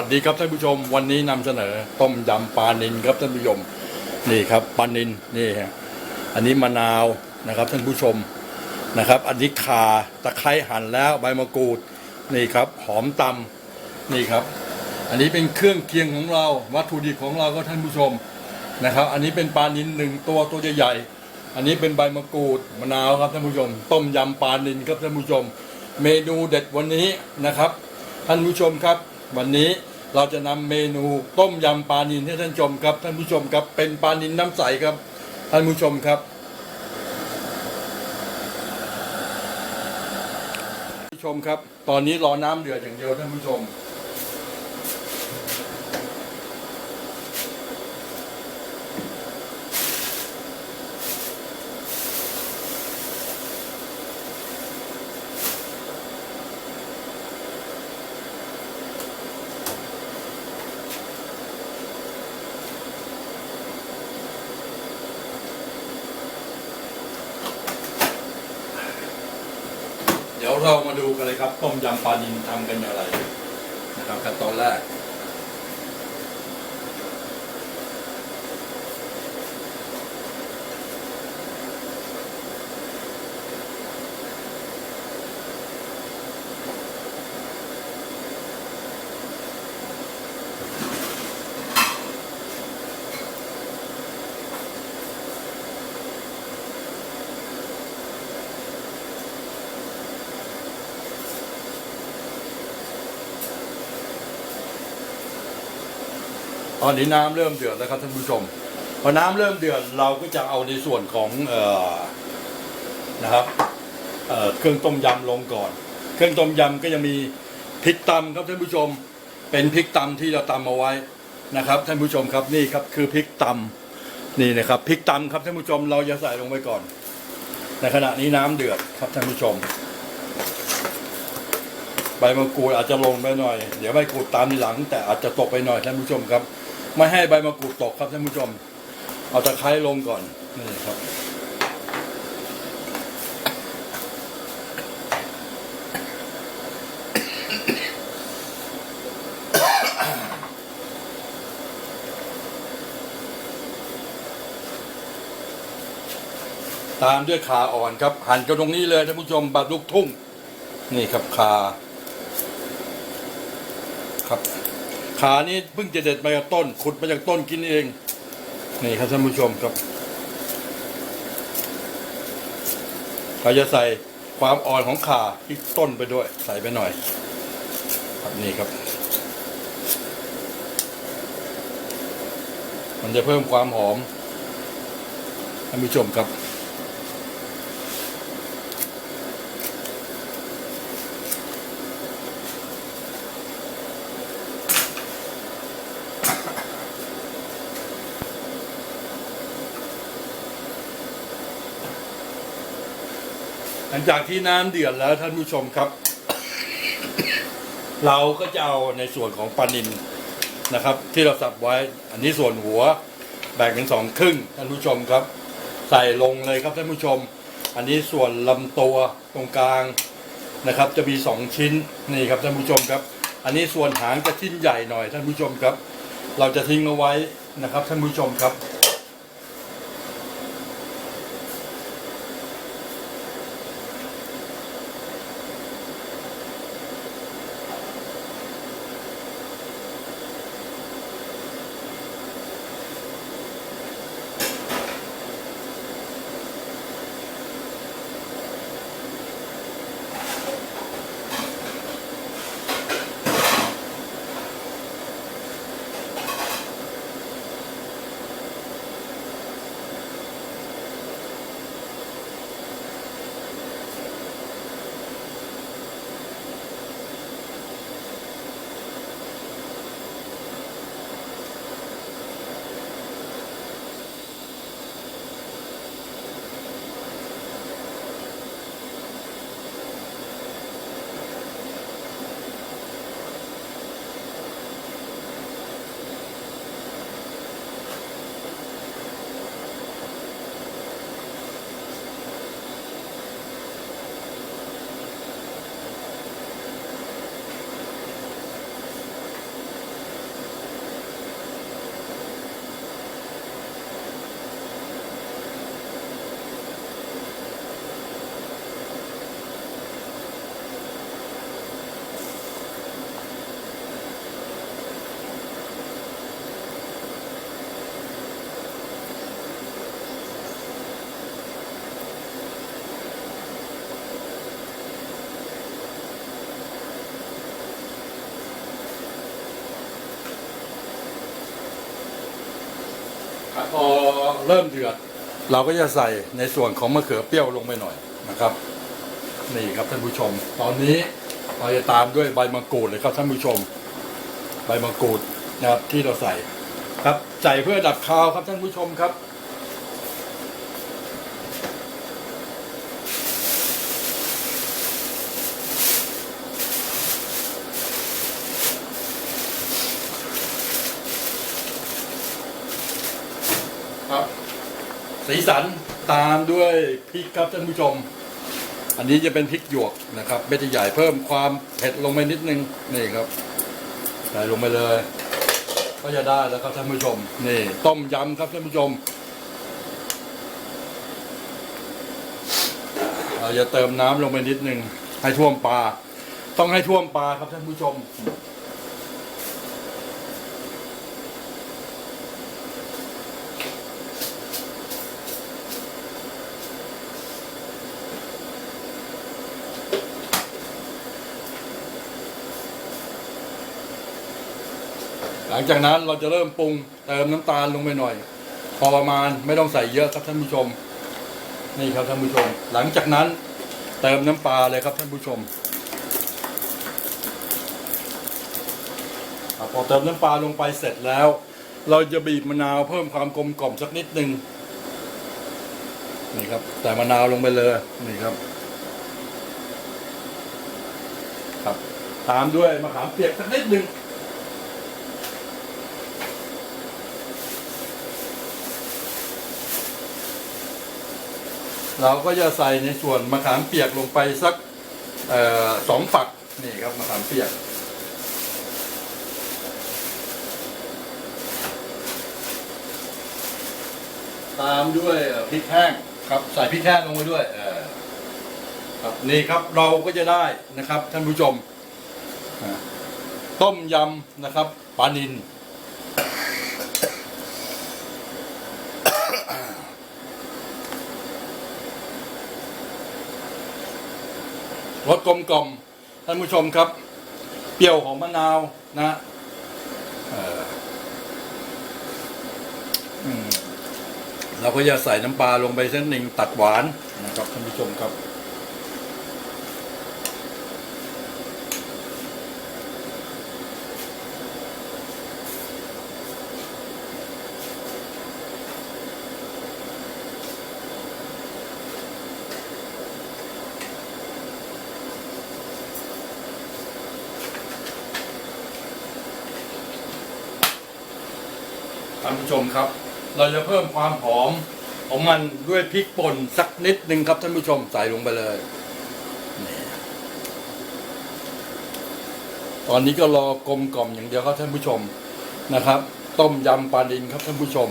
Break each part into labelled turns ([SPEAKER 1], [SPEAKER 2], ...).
[SPEAKER 1] สวัสดีครับท่านผู้ชมวันนี้นำเสนอ ต้มยำปลานินครับท่านผู้ชมนี่ครับปลานินนี่ฮะอันนี้มะนาวนะครับท่านผู้ชมนะครับ อันนี้ข่าตะไคร้หั่นแล้วใบมะกรูดนี่ครับหอมตำนี่ครับ อันนี้เป็นเครื่องเคียงของเราวัตถุดิบของเราก็ท่านผู้ชมนะครับ อันนี้เป็นปลานินหนึ่งตัวตัวใหญ่ๆอันนี้เป็นใบมะกรูดมะนาวครับท่านผู้ชม ต้มยำปลานินครับท่านผู้ชม เมนูเด็ดวันนี้นะครับ ท่านผู้ชมครับวันนี้ เราจะนำเมนูต้มยำปลานินให้ท่านชมครับ ท่านผู้ชมครับ เป็นปลานินน้ำใสครับ ท่านผู้ชมครับท่านผู้ชมครับ ตอนนี้รอน้ำเดือดอย่างเดียวท่านผู้ชม เรามาดูกันเลยครับต้มยำปลานินทำกันอย่างไรนะครับขั้นตอนแรก ตอนนี้น้ำเริ่มเดือดแล้วครับท่านผู้ชมพอน้ำเริ่มเดือดเราก็จะเอาในส่วนของเอ่อนะครับเอ่อเครื่องต้มยำลงก่อน เครื่องต้มยำก็จะมีพริกตำครับท่านผู้ชม เป็นพริกตำที่เราตำเอาไว้นะครับ ท่านผู้ชมครับนี่ครับคือพริกตำนี่นะครับพริกตำครับท่านผู้ชมเราจะใส่ลงไปก่อน ในขณะนี้น้ำเดือดครับท่านผู้ชมใบมะกรูดอาจจะลงไปหน่อย เดี๋ยวใบกรูดตามทีหลัง แต่อาจจะตกไปหน่อยท่านผู้ชมครับ ไม่ให้ใบมะกรูดตกครับท่านผู้ชม เอาตะไคร้ลงก่อนนี่ครับ ตามด้วยขาอ่อนครับ หั่นกันตรงนี้เลยท่านผู้ชมบัดลูกทุ่ง นี่ครับขาครับ ขานี้เพิ่งจะเด็ดมาจากต้น ขุดมาจากต้นกินเอง นี่ครับท่านผู้ชมครับเราจะใส่ความอ่อนของขาที่ต้นไปด้วย ใส่ไปหน่อยครับนี่ครับ มันจะเพิ่มความหอมท่านผู้ชมครับ งจากที่น้ำเดือดแล้วท่านผู้ชมครับ เราก็จะเอาในส่วนของปลานินนะครับ ที่เราสับไว้ อันนี้ส่วนหัวแบ่งเป็นสองครึ่งท่านผู้ชมครับ ใส่ลงเลยครับท่านผู้ชม อันนี้ส่วนลำตัวตรงกลางนะครับ จะมีสองชิ้นนี่ครับท่านผู้ชมครับ อันนี้ส่วนหางจะชิ้นใหญ่หน่อยท่านผู้ชมครับ เราจะทิ้งเอาไว้นะครับท่านผู้ชมครับ เริ่มเดือด เราก็จะใส่ในส่วนของมะเขือเปรี้ยวลงไปหน่อยนะครับ นี่ครับท่านผู้ชม ตอนนี้เราจะตามด้วยใบมะกรูดเลยครับท่านผู้ชม ใบมะกรูดนะครับที่เราใส่ครับใส่เพื่อดับคาวครับท่านผู้ชมครับครับ สีสันตามด้วยพริกครับท่านผู้ชม อันนี้จะเป็นพริกหยวกนะครับเม็ดใหญ่เพิ่มความเผ็ดลงไปนิดนึงนี่ครับใส่ลงไปเลย ก็จะได้แล้วครับท่านผู้ชมนี่ต้มยำครับท่านผู้ชม เราจะเติมน้ำลงไปนิดนึงให้ท่วมปลาต้องให้ท่วมปลาครับท่านผู้ชม ลังจากนั้นเราจะเริ่มปรุงเติมน้ำตาลลงไปหน่อย พอประมาณไม่ต้องใส่เยอะครับท่านผู้ชม นี่ครับท่านผู้ชม หลังจากนั้นเติมน้ำปลาเลยครับท่านผู้ชมพอเติมน้ำปลาลงไปเสร็จแล้ว เราจะบีบมะนาวเพิ่มความกลมกล่อมสักนิดหนึ่งนี่ครับใส่มะนาวลงไปเลยนี่ครับ ครับ ตามด้วยมะขามเปียกสักนิดหนึ่ง เราก็จะใส่ในส่วนมะขามเปียกลงไปสักออสองฝักนี่ครับมะขามเปียก ตามด้วยพริกแห้งครับใส่พริกแห้งลงไปด้วยครับนี่ครับเราก็จะได้นะครับท่านผู้ชม ต้มยำนะครับปลานิน รสกลมกลมท่านผู้ชมครับ เปรี้ยวของมะนาวนะเอ่ออืมเราก็จะใส่น้ำปลาลงไปเส้นหนึ่งตัดหวานนะครับท่านผู้ชมครับ ผู้ชมครับ เราจะเพิ่มความหอมของมันด้วยพริกป่นสักนิดหนึ่งครับท่านผู้ชมใส่ลงไปเลย ตอนนี้ก็รอกลมกล่อมอย่างเดียวครับท่านผู้ชมนะครับ ต้มยำปลาดินครับท่านผู้ชม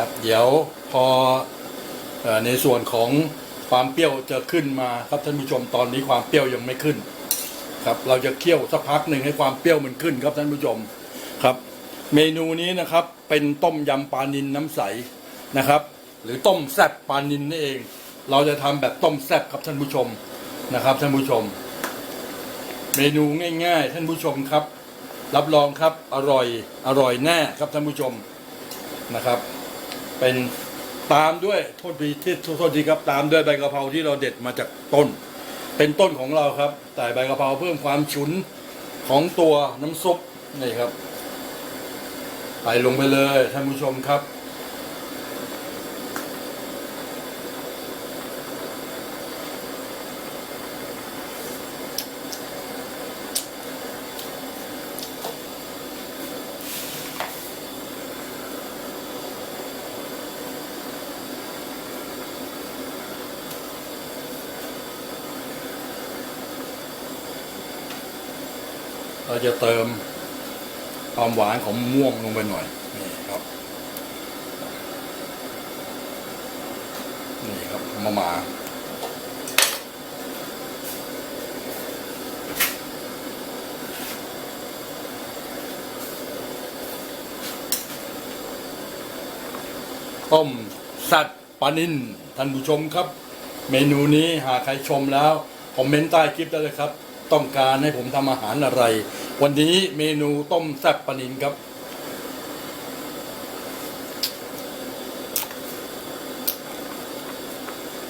[SPEAKER 1] ครับ เดี๋ยวพอเอ่อในส่วนของความเปรี้ยวจะขึ้นมาครับท่านผู้ชมตอนนี้ความเปรี้ยวยังไม่ขึ้น ครับ เราจะเคี่ยวสักพักหนึ่งให้ความเปรี้ยวมันขึ้นครับท่านผู้ชมครับ เมนูนี้นะครับเป็นต้มยำปลานินน้ำใสนะครับ หรือต้มแซ่บปลานินนี่เอง เราจะทำแบบต้มแซ่บครับท่านผู้ชมนะครับ ท่านผู้ชม เมนูง่าย ๆ ท่านผู้ชมครับ รับรองครับอร่อยอร่อยแน่ครับท่านผู้ชมนะครับ เป็นตามด้วยโทษทีที่โทษทีครับตามด้วยใบกะเพราที่เราเด็ดมาจากต้น เป็นต้นของเราครับแต่ใบกะเพราเพิ่มความฉุนของตัวน้ำซุปนี่ครับใส่ลงไปเลยท่านผู้ชมครับ เราจะเติมความหวานของม่วงลงไปหน่อย นี่ครับ นี่ครับมามาต้มสัตว์ปานินท่านผู้ชมครับ เมนูนี้หากใครชมแล้วคอมเมนต์ใต้คลิปได้เลยครับ ต้องการให้ผมทำอาหารอะไร วันนี้เมนูต้มแซ่บปลานินครับ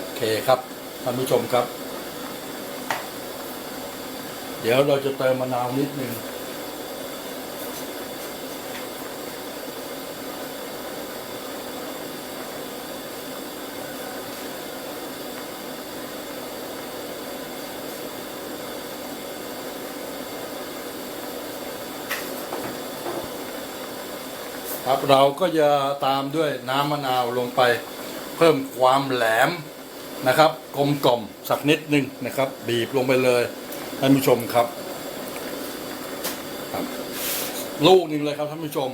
[SPEAKER 1] โอเคครับท่านผู้ชมครับ เดี๋ยวเราจะเติมมะนาวนิดนึง ครับ เราก็จะตามด้วยน้ำมะนาวลงไปเพิ่มความแหลมนะครับ กลมกล่อมสักนิดหนึ่งนะครับ บีบลงไปเลยท่านผู้ชมครับ ครับ ลูกหนึ่งเลยครับท่านผู้ชม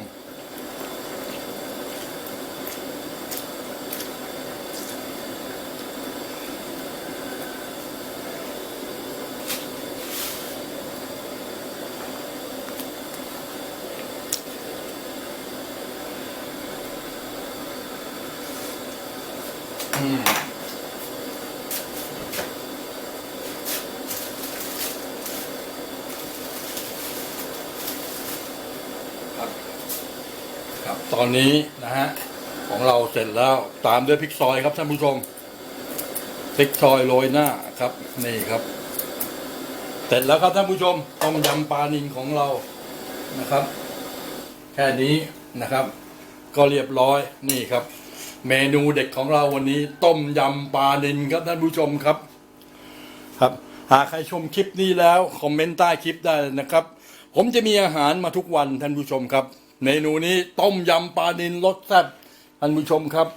[SPEAKER 1] ครับครับตอนนี้นะฮะของเราเสร็จแล้วตามด้วยพริกซอยครับท่านผู้ชมพริกซอยโรยหน้าครับนี่ครับ เสร็จแล้วครับท่านผู้ชมต้มยำปลานิลของเรานะครับ แค่นี้นะครับ ก็เรียบร้อยนี่ครับ เมนูเด็กของเราวันนี้ ต้มยำปลานิลครับท่านผู้ชมครับ ครับ หากใครชมคลิปนี้แล้วคอมเมนต์ใต้คลิปได้เลยนะครับ ผมจะมีอาหารมาทุกวันท่านผู้ชมครับ เมนูนี้ต้มยำปลานิลรสแซ่บท่านผู้ชมครับ